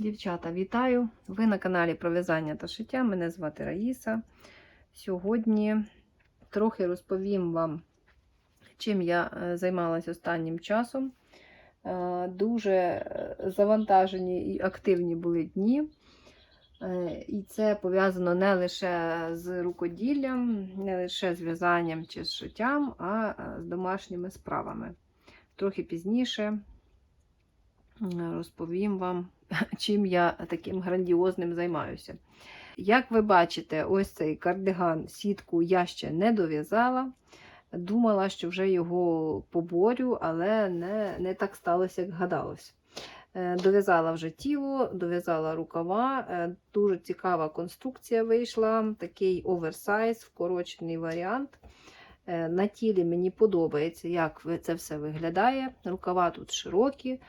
Дівчата, вітаю! Ви на каналі про в'язання та шиття. Мене звати Раїса. Сьогодні трохи розповім вам, чим я е, займалася останнім часом. Е, Дуже е, завантажені і активні були дні. І це пов'язано не лише з рукоділлям, не лише з в'язанням чи з шиттям, а з домашніми справами. Трохи пізніше розповім вам, чим я таким грандіозним займаюся. Як ви бачите, ось цей кардиган, сітку я ще не дов'язала. Думала, що вже його поборю, але не, не так сталося, як гадалось. Е, Дов'язала вже тіло, дов'язала рукава. Е, Дуже цікава конструкція вийшла, такий оверсайз, вкорочений варіант. Е, На тілі мені подобається, як це все виглядає. Рукава тут широкі,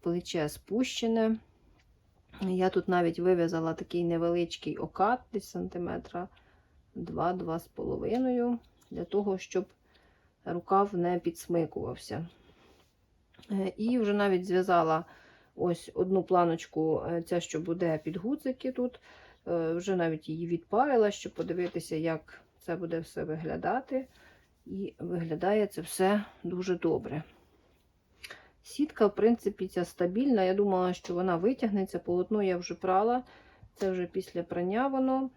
плече спущене. Я тут навіть вив'язала такий невеличкий окат, десь сантиметра 2-2,5, для того, щоб рукав не підсмикувався. Е, І вже навіть зв'язала ось одну планочку, е, ця, що буде під гудзики тут. Е, Вже навіть її відпарила, щоб подивитися, як це буде все виглядати. І виглядає це все дуже добре. Сітка, в принципі, ця стабільна. Я думала, що вона витягнеться. Полотно я вже прала. Це вже після прання воно.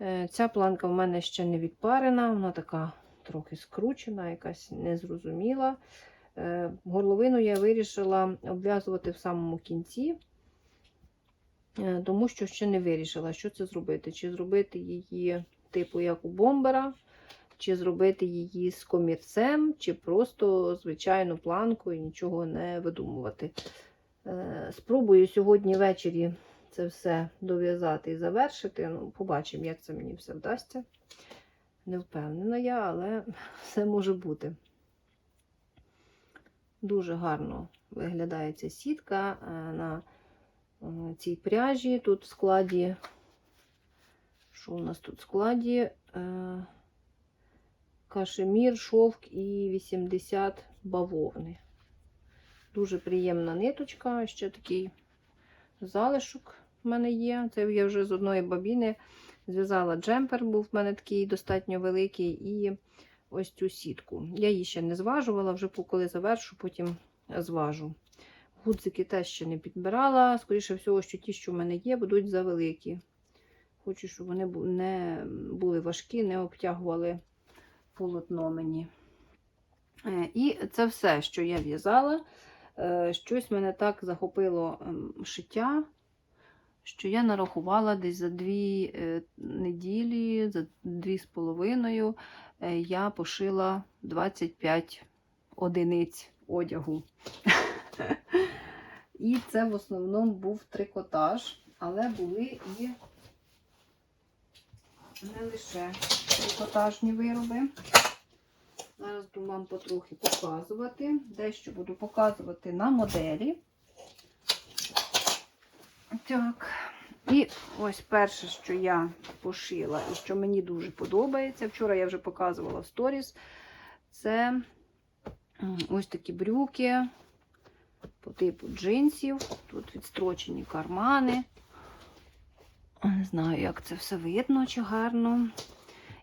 Е, Ця планка в мене ще не відпарена, вона така трохи скручена, якась незрозуміла. Е, Горловину я вирішила обв'язувати в самому кінці, е, тому що ще не вирішила, що це зробити. Чи зробити її, типу, як у бомбера, чи зробити її з комірцем, чи просто звичайну планку і нічого не видумувати. Е, Спробую сьогодні ввечері це все дов'язати і завершити. Ну, побачимо, як це мені все вдасться. Не впевнена я, але все може бути. Дуже гарно виглядає ця сітка е, на е, цій пряжі. Тут в складі, що у нас тут в складі? Кашемір, шовк і 80 бавовни. Дуже приємна ниточка, ще такий залишок в мене є. Це я вже з одної бабіни зв'язала джемпер, був в мене такий достатньо великий, і ось цю сітку. Я її ще не зважувала, вже коли завершу, потім зважу. Гудзики теж ще не підбирала. Скоріше всього, що ті, що в мене є, будуть завеликі. Хочу, щоб вони не були важкі, не обтягували полотно мені. Е, І це все, що я в'язала. Е, Щось мене так захопило ем, шиття, що я нарахувала десь за дві е, неділі, за дві з половиною я пошила 25 одиниць одягу. І це в основному був трикотаж, але були і не лише трикотажні вироби. Зараз буду вам потрохи показувати. Дещо буду показувати на моделі. Так. І ось перше, що я пошила, і що мені дуже подобається. Вчора я вже показувала в сторіс. Це ось такі брюки по типу джинсів. Тут відстрочені кармани. Не знаю, як це все видно чи гарно.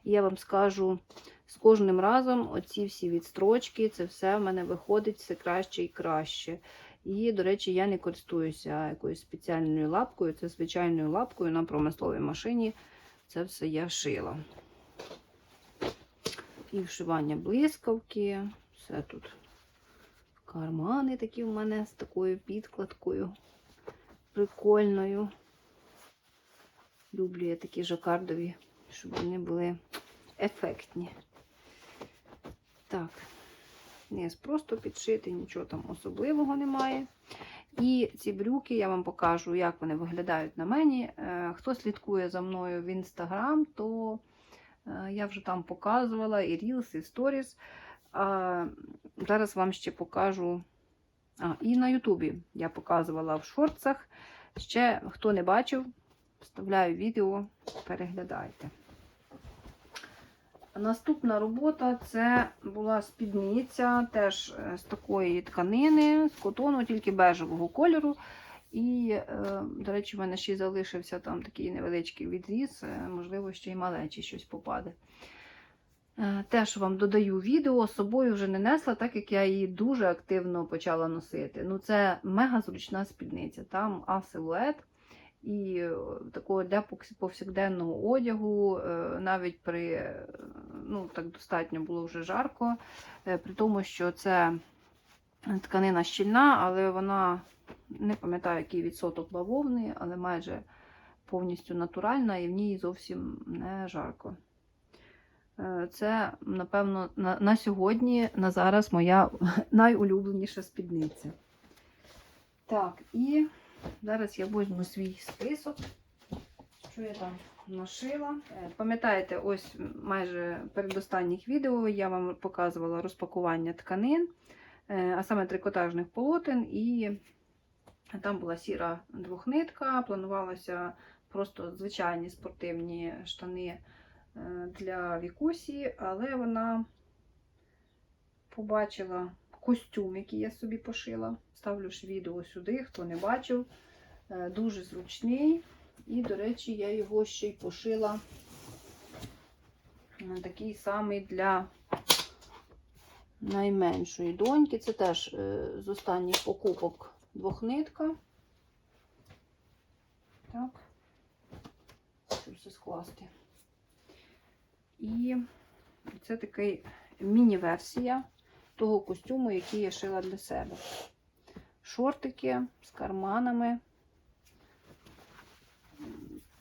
Я вам скажу, з кожним разом оці всі відстрочки, це все в мене виходить все краще і краще. І, до речі, я не користуюся якоюсь спеціальною лапкою, це звичайною лапкою на промисловій машині. Це все я шила. І вшивання блискавки, все тут. Кармани такі в мене з такою підкладкою прикольною. Люблю я такі жакардові, щоб вони були ефектні. Так, низ просто підшитий, нічого там особливого немає. І ці брюки я вам покажу, як вони виглядають на мені. Е, Хто слідкує за мною в інстаграм, то е, я вже там показувала і Reels, і Stories. Зараз вам ще покажу. А, і на Ютубі я показувала в шортсах. Ще хто не бачив, вставляю відео, переглядайте. Наступна робота це була спідниця, теж е, з такої тканини, з котону, тільки бежевого кольору. І, е, до речі, в мене ще залишився там такий невеличкий відріз, е, можливо, ще й малечі щось попаде. Теж вам додаю відео, з собою вже не несла, так як я її дуже активно почала носити. Ну, це мега зручна спідниця. Там А-силует. І е, такого для повсякденного одягу, е, навіть при е, ну так достатньо було вже жарко, при тому, що це тканина щільна, але вона не пам'ятаю, який відсоток бавовни, але майже повністю натуральна і в ній зовсім не жарко. Це, напевно, на, на сьогодні, на зараз моя найулюбленіша спідниця. Так, і зараз я візьму свій список, що я там нашила. Е, Пам'ятаєте, ось майже передостанніх відео я вам показувала розпакування тканин, е, а саме трикотажних полотен, і там була сіра двохнитка, планувалося просто звичайні спортивні штани е, для Вікусі, але вона побачила костюм, який я собі пошила. Ставлю ж відео сюди, хто не бачив. Е, Дуже зручний. І, до речі, я його ще й пошила е, такий самий для найменшої доньки. Це теж е, з останніх покупок двохнитка. Так, щоб все скласти. І це такий міні-версія того костюму, який я шила для себе. Шортики з карманами.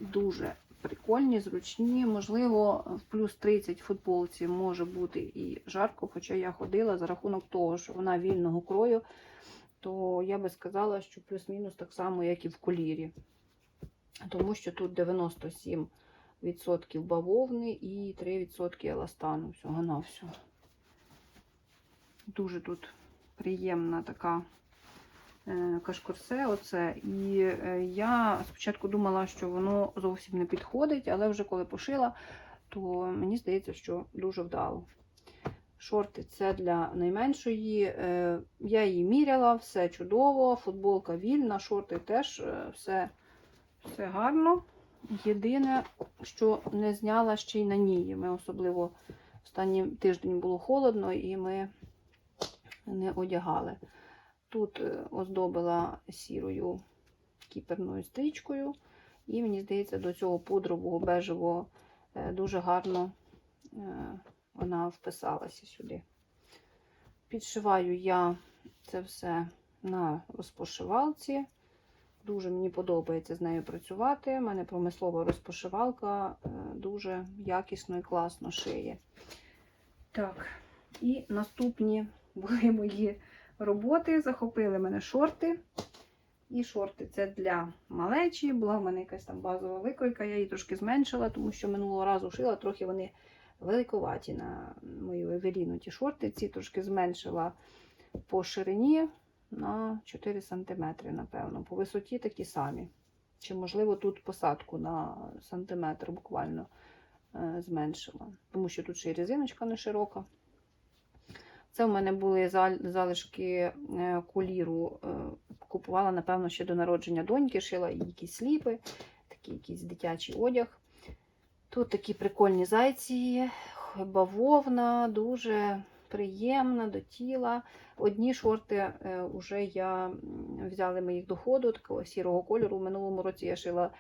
Дуже прикольні, зручні. Можливо, в плюс 30 футболці може бути і жарко, хоча я ходила за рахунок того, що вона вільного крою, то я би сказала, що плюс-мінус так само, як і в колірі. Тому що тут 97% бавовни і 3% еластану всього на всього. Дуже тут приємна така е, кашкорсе. Оце. І е, я спочатку думала, що воно зовсім не підходить, але вже коли пошила, то мені здається, що дуже вдало. Шорти це для найменшої. Е, Я її міряла, все чудово, футболка вільна, шорти теж все, все гарно. Єдине, що не зняла ще й на ній. Ми особливо останній тиждень було холодно, і ми не одягали. Тут е, оздобила сірою кіперною стрічкою, і мені здається, до цього пудрового бежевого е, дуже гарно е, вона вписалася сюди. Підшиваю я це все на розпошивалці. Дуже мені подобається з нею працювати. У мене промислова розпошивалка дуже якісно і класно шиє. Так, і наступні були мої роботи. Захопили мене шорти. І шорти це для малечі. Була в мене якась там базова викройка, я її трошки зменшила, тому що минулого разу шила, трохи вони великоваті на мою евеліну ті шорти. Ці трошки зменшила по ширині на 4 см, напевно. По висоті такі самі. Чи, можливо, тут посадку на сантиметр буквально е, зменшила. Тому що тут ще й резиночка не широка. Це в мене були залишки е, куліру. е, Купувала, напевно, ще до народження доньки, шила якісь сліпи, такий якийсь дитячий одяг. Тут такі прикольні зайці, бавовна, дуже приємна до тіла. Одні шорти вже я м, взяли ми їх до ходу, такого сірого кольору. В минулому році я шила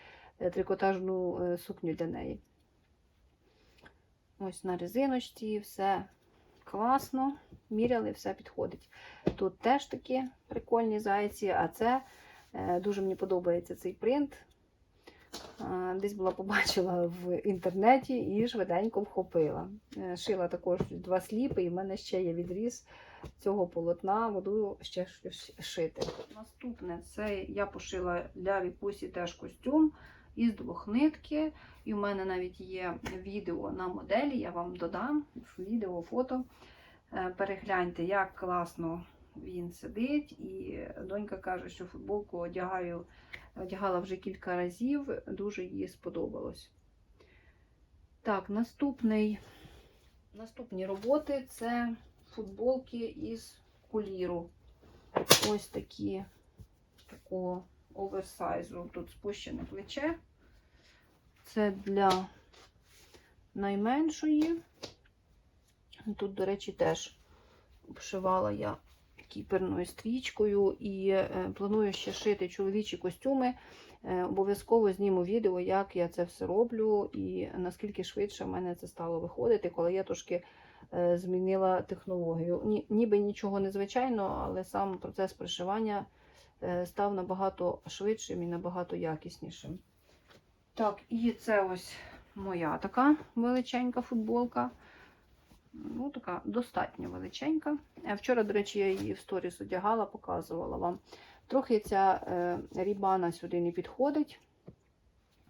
е, трикотажну е, сукню для неї. Ось на резиночці, все класно. Міряли, все підходить. Тут теж такі прикольні зайці, а це е, дуже мені подобається цей принт. Е, Десь була побачила в інтернеті і швиденько вхопила. Е, Шила також два сліпи, і в мене ще є відріз цього полотна, буду ще щось шити. Наступне це я пошила для Вікусі теж костюм із двох нитки. І в мене навіть є відео на моделі, я вам додам відео, фото. Е, Перегляньте, як класно він сидить. І донька каже, що футболку одягаю, одягала вже кілька разів, дуже їй сподобалось. Так, наступний, наступні роботи це футболки із куліру. Ось такі такого оверсайзу. Тут спущене плече. Це для найменшої. Тут, до речі, теж обшивала я кіперною стрічкою і е, планую ще шити чоловічі костюми. Е, Обов'язково зніму відео, як я це все роблю, і наскільки швидше в мене це стало виходити, коли я трошки е, змінила технологію. Ні, ніби нічого незвичайного, але сам процес пришивання став набагато швидшим і набагато якіснішим. Так, і це ось моя така величенька футболка. Ну, така достатньо величенька. Е, Вчора, до речі, я її в сторіс одягала, показувала вам. Трохи ця е, рібана сюди не підходить.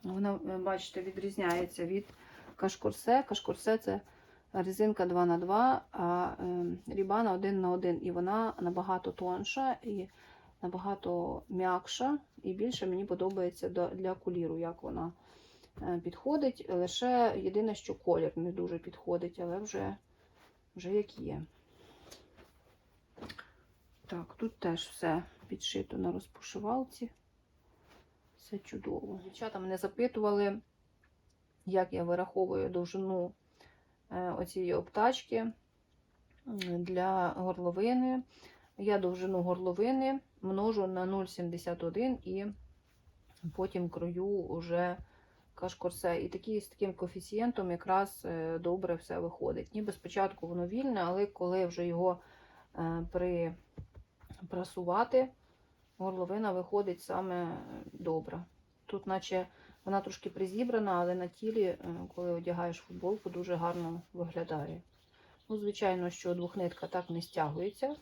Вона, е, бачите, відрізняється від кашкурсе. Кашкурсе це резинка 2х2, а е, рібана 1 на 1 І вона набагато тонша і набагато м'якша. І більше мені подобається для куліру, як вона е, підходить. Лише єдине, що колір не дуже підходить, але вже, вже як є. Так, тут теж все підшито на розпушивалці. Все чудово. Дівчата мене запитували, як я вираховую довжину е, оцієї обтачки для горловини. Я довжину горловини множу на 0,71 і потім крою уже кашкорсе. І такі, з таким коефіцієнтом якраз е, добре все виходить. Ніби спочатку воно вільне, але коли вже його е, при горловина виходить саме добре. Тут, наче вона трошки призібрана, але на тілі, е, коли одягаєш футболку, дуже гарно виглядає. Ну, звичайно, що двохнитка так не стягується, е,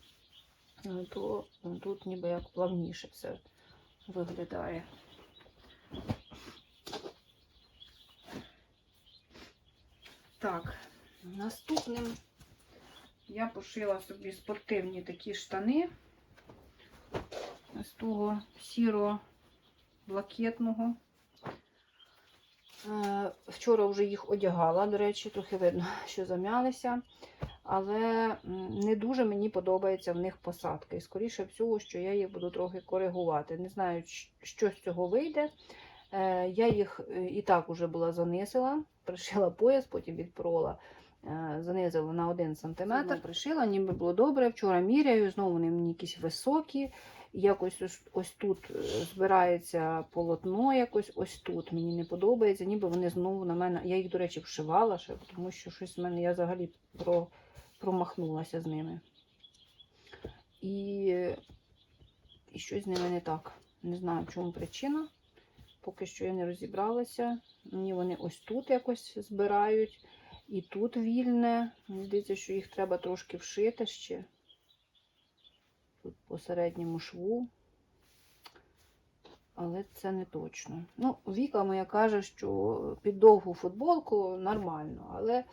то е, тут ніби як плавніше все виглядає. Так, наступним я пошила собі спортивні такі штани з того сіро-блакитного. Е, Вчора вже їх одягала, до речі, трохи видно, що зам'ялися. Але не дуже мені подобається в них посадка. І скоріше всього, що я їх буду трохи коригувати. Не знаю, що з цього вийде. Е, Я їх е, і так уже була занизила, пришила пояс, потім відпрола, е, занизила на 1 см. Пришила, ніби було добре. Вчора міряю, знову вони мені якісь високі. Якось ось, ось тут збирається полотно, якось ось тут мені не подобається, ніби вони знову на мене. Я їх, до речі, вшивала ще, тому що щось в мене я взагалі про, промахнулася з ними. І, і щось з ними не так. Не знаю, в чому причина. Поки що я не розібралася. Мені вони ось тут якось збирають. І тут вільне. Мені здається, що їх треба трошки вшити ще. Тут по середньому шву. Але це не точно. Ну, Віка моя каже, що під довгу футболку нормально, але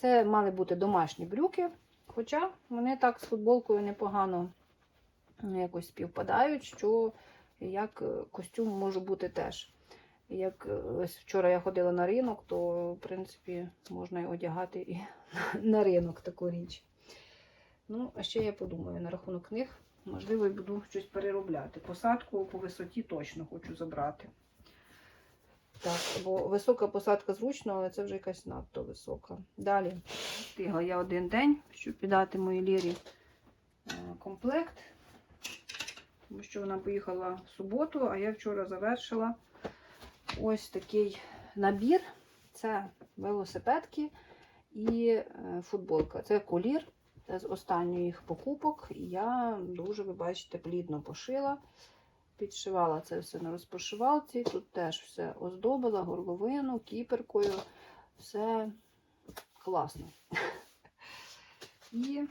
це мали бути домашні брюки. Хоча вони так з футболкою непогано якось співпадають, що як е, костюм може бути теж. Як е, ось вчора я ходила на ринок, то в принципі можна і одягати і на ринок таку річ. Ну, а ще я подумаю на рахунок них. Можливо, буду щось переробляти. Посадку по висоті точно хочу забрати. Так, бо висока посадка зручно, але це вже якась надто висока. Далі встигла я один день, щоб піддати моїй лірі е, комплект. Тому що вона поїхала в суботу, а я вчора завершила ось такий набір. Це велосипедки і е, футболка. Це колір це з останніх покупок. І я дуже, ви бачите, плідно пошила. Підшивала це все на розпошивалці. Тут теж все оздобила, горловину, кіперкою. Все класно. І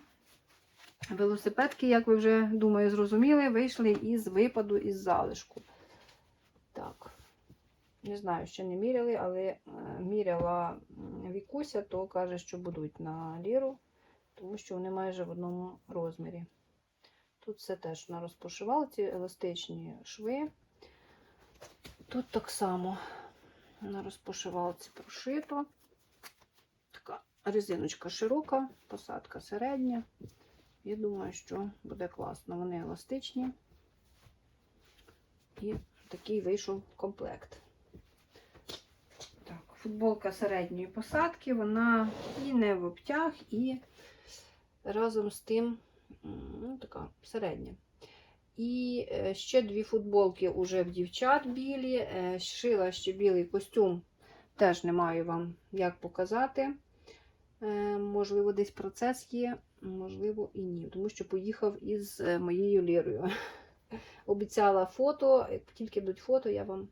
велосипедки, як ви вже думаю, зрозуміли, вийшли із випаду із залишку. Так, не знаю, ще не міряли, але е, міряла Вікуся, то каже, що будуть на ліру, тому що вони майже в одному розмірі. Тут все теж на розпошивалці, еластичні шви. Тут так само на розпошивалці прошито. Така резиночка широка, посадка середня. Я думаю, що буде класно. Вони еластичні. І такий вийшов комплект. Так, футболка середньої посадки, вона і не в обтяг, і разом з тим ну, така середня. І е, ще дві футболки уже в дівчат білі. Е, Шила ще білий костюм. Теж не маю вам як показати. Е, Можливо, десь процес є, можливо, і ні. Тому що поїхав із моєю Лірою. Обіцяла фото, як тільки будуть фото, я вам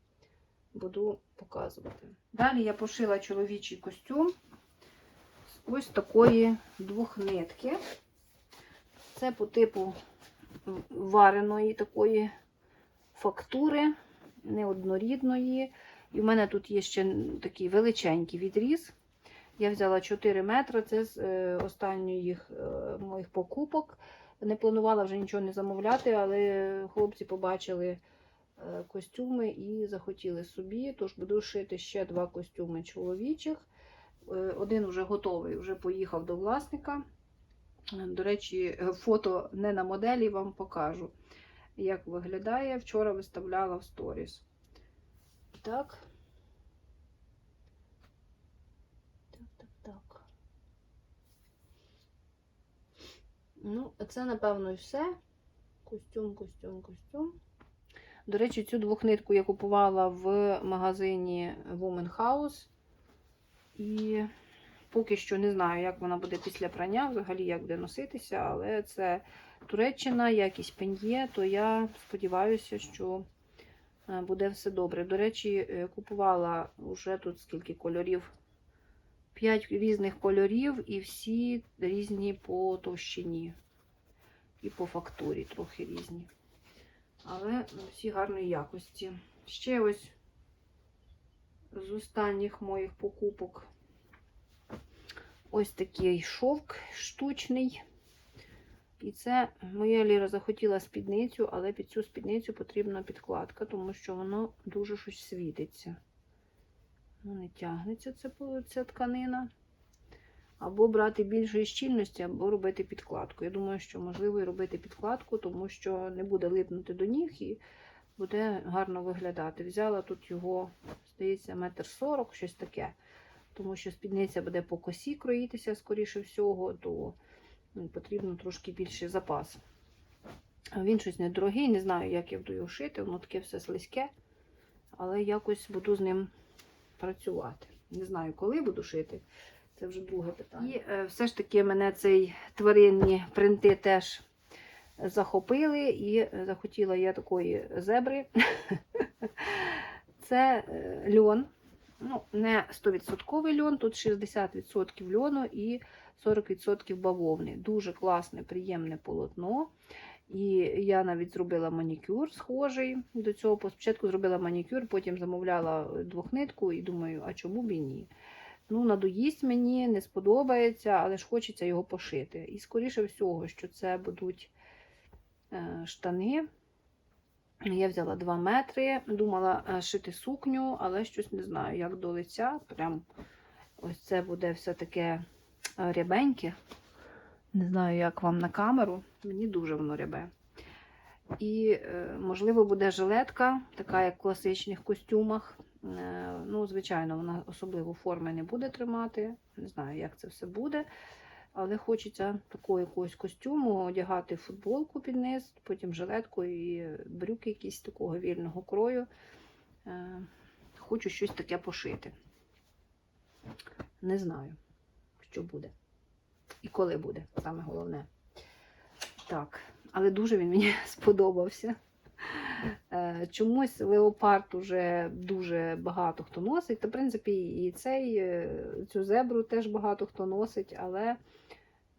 буду показувати. Далі я пошила чоловічий костюм ось такої двохнитки. Це по типу вареної такої фактури, неоднорідної. І в мене тут є ще такий величенький відріз. Я взяла 4 метри, це з е, останніх е, моїх покупок. Не планувала вже нічого не замовляти, але хлопці побачили е, костюми і захотіли собі. Тож буду шити ще два костюми чоловічих. Один вже готовий, вже поїхав до власника. До речі, е, фото не на моделі вам покажу, як виглядає. Вчора виставляла в сторіс. Так. Так, так, так. Ну, це, напевно, і все. Костюм, костюм, костюм. До речі, цю двохнитку я купувала в магазині Woman House. І поки що не знаю, як вона буде після прання, взагалі як буде носитися, але це Туреччина, якість пеньє, то я сподіваюся, що е, буде все добре. До речі, е, купувала вже тут скільки кольорів. П'ять різних кольорів і всі різні по товщині. І по фактурі трохи різні. Але всі гарної якості. Ще ось з останніх моїх покупок ось такий шовк штучний. І це моя Ліра захотіла спідницю, але під цю спідницю потрібна підкладка, тому що воно дуже щось світиться. Ну, не тягнеться це, ця тканина. Або брати більшої щільності, або робити підкладку. Я думаю, що можливо і робити підкладку, тому що не буде липнути до ніг і буде гарно виглядати. Взяла тут його, здається, метр сорок, щось таке. Тому що спідниця буде по косі кроїтися, скоріше всього, то ну, потрібно трошки більший запас. Він щось недорогий, не знаю, як я буду його шити, воно таке все слизьке, але якось буду з ним працювати. Не знаю, коли буду шити. Це вже друге питання. І е, все ж таки мене цей тваринні принти теж захопили, і е, захотіла я такої зебри. Це е, льон. Ну, не 100% льон, тут 60% льону і 40% бавовни. Дуже класне, приємне полотно. І я навіть зробила манікюр схожий до цього. Спочатку зробила манікюр, потім замовляла двохнитку і думаю, а чому б і ні? Ну, надоїсть мені, не сподобається, але ж хочеться його пошити. І, скоріше всього, що це будуть е, штани. Я взяла 2 метри, думала е, шити сукню, але щось не знаю, як до лиця. Прям ось це буде все таке е, рябеньке. Не знаю, як вам на камеру. Мені дуже воно рябе. І, е, можливо, буде жилетка, така як в класичних костюмах. Ну, звичайно, вона особливо форми не буде тримати. Не знаю, як це все буде. Але хочеться такого якогось костюму одягати футболку під низ, потім жилетку і брюки якісь такого вільного крою. Е, Хочу щось таке пошити. Не знаю, що буде. І коли буде, саме головне. Так, але дуже він мені сподобався. Е, Чомусь леопард уже дуже багато хто носить. Та, в принципі, і цей, е, цю зебру теж багато хто носить, але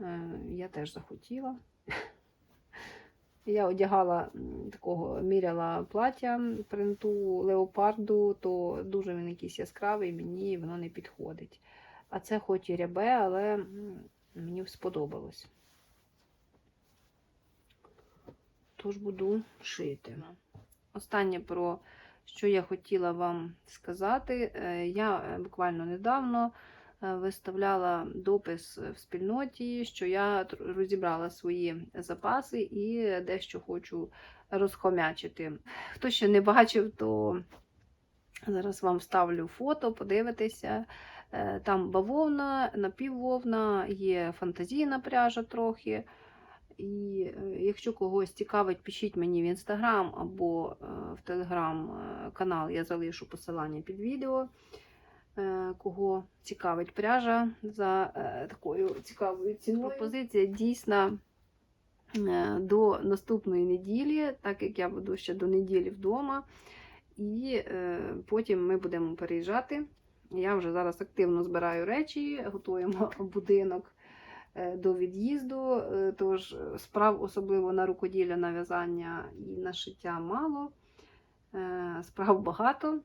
е, я теж захотіла. Я одягала такого, міряла плаття принту леопарду, то дуже він якийсь яскравий, мені воно не підходить. А це хоч і рябе, але мені сподобалось. Тож буду шити. Останнє про що я хотіла вам сказати. Е, Я е, буквально недавно е, виставляла допис в спільноті, що я розібрала свої запаси і дещо хочу розхомячити. Хто ще не бачив, то зараз вам вставлю фото, подивитися. Там бавовна, напіввовна, є фантазійна пряжа трохи. І е, якщо когось цікавить, пишіть мені в інстаграм або е, в телеграм-канал, я залишу посилання під відео. Е, Кого цікавить пряжа за такою цікавою ціною. Пропозиція дійсна до наступної неділі, так як я буду ще до неділі вдома. І потім ми будемо переїжджати. Я вже зараз активно збираю речі, готуємо будинок до від'їзду. Е, Тож справ, особливо на рукоділля, на в'язання і на шиття мало. Е, Справ багато.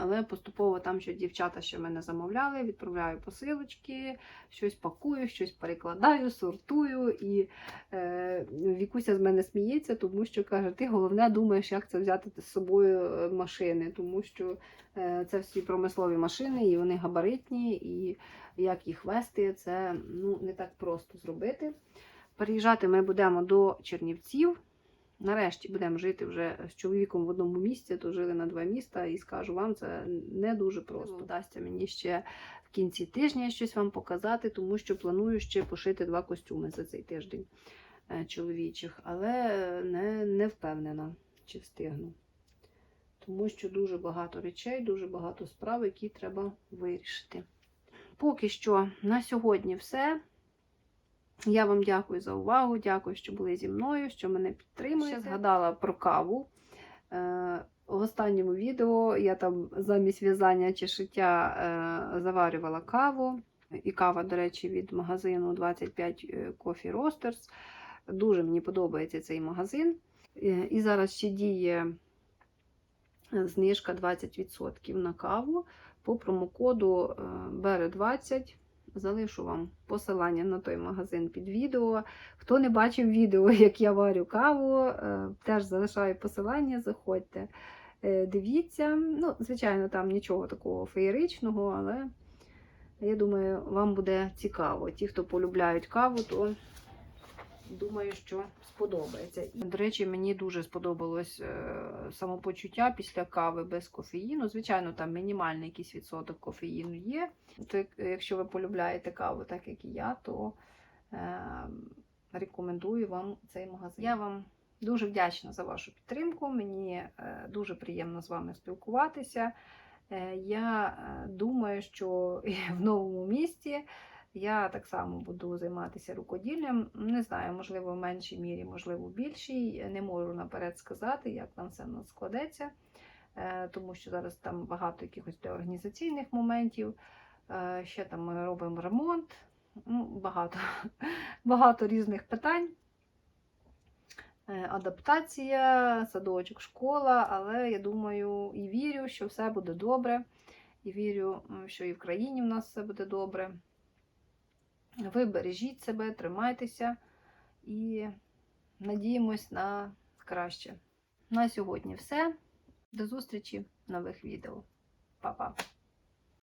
Але поступово там ще дівчата ще мене замовляли, відправляю посилочки, щось пакую, щось перекладаю, сортую. І е, Вікуся з мене сміється, тому що каже: ти головне думаєш, як це взяти з собою е, машини, тому що е, це всі промислові машини, і вони габаритні, і як їх вести, це ну, не так просто зробити. Переїжджати ми будемо до Чернівців. Нарешті будемо жити вже з чоловіком в одному місці, то жили на два міста, і скажу вам, це не дуже просто. Вдасться мені ще в кінці тижня щось вам показати, тому що планую ще пошити два костюми за цей тиждень е, чоловічих, але не, не впевнена, чи встигну. Тому що дуже багато речей, дуже багато справ, які треба вирішити. Поки що на сьогодні все. Я вам дякую за увагу, дякую, що були зі мною, що мене підтримуєте. Ще згадала про каву. Е, В останньому відео я там замість в'язання чи шиття е, заварювала каву. І кава, до речі, від магазину 25 Coffee Roasters. Дуже мені подобається цей магазин. Е, І зараз ще діє е, знижка 20% на каву по промокоду е, BERE20. Залишу вам посилання на той магазин під відео. Хто не бачив відео, як я варю каву, е, теж залишаю посилання, заходьте, е, дивіться. Ну, звичайно, там нічого такого феєричного, але я думаю, вам буде цікаво. Ті, хто полюбляють каву, то думаю, що сподобається. І, до речі, мені дуже сподобалось е, самопочуття після кави без кофеїну. Звичайно, там мінімальний якийсь відсоток кофеїну є. То, якщо ви полюбляєте каву, так як і я, то е, рекомендую вам цей магазин. Я вам дуже вдячна за вашу підтримку. Мені е, дуже приємно з вами спілкуватися. Е, я думаю, що в новому місті я так само буду займатися рукоділлям. Не знаю, можливо, в меншій мірі, можливо, в більшій. Не можу наперед сказати, як там все в нас складеться, е, тому що зараз там багато якихось організаційних моментів. Е, Ще там ми робимо ремонт, ну, багато, багато різних питань. Е, Адаптація, садочок, школа, але я думаю і вірю, що все буде добре. І вірю, що і в країні в нас все буде добре. Ви бережіть себе, тримайтеся і надіємось на краще. На сьогодні все. До зустрічі в нових відео. Па-па!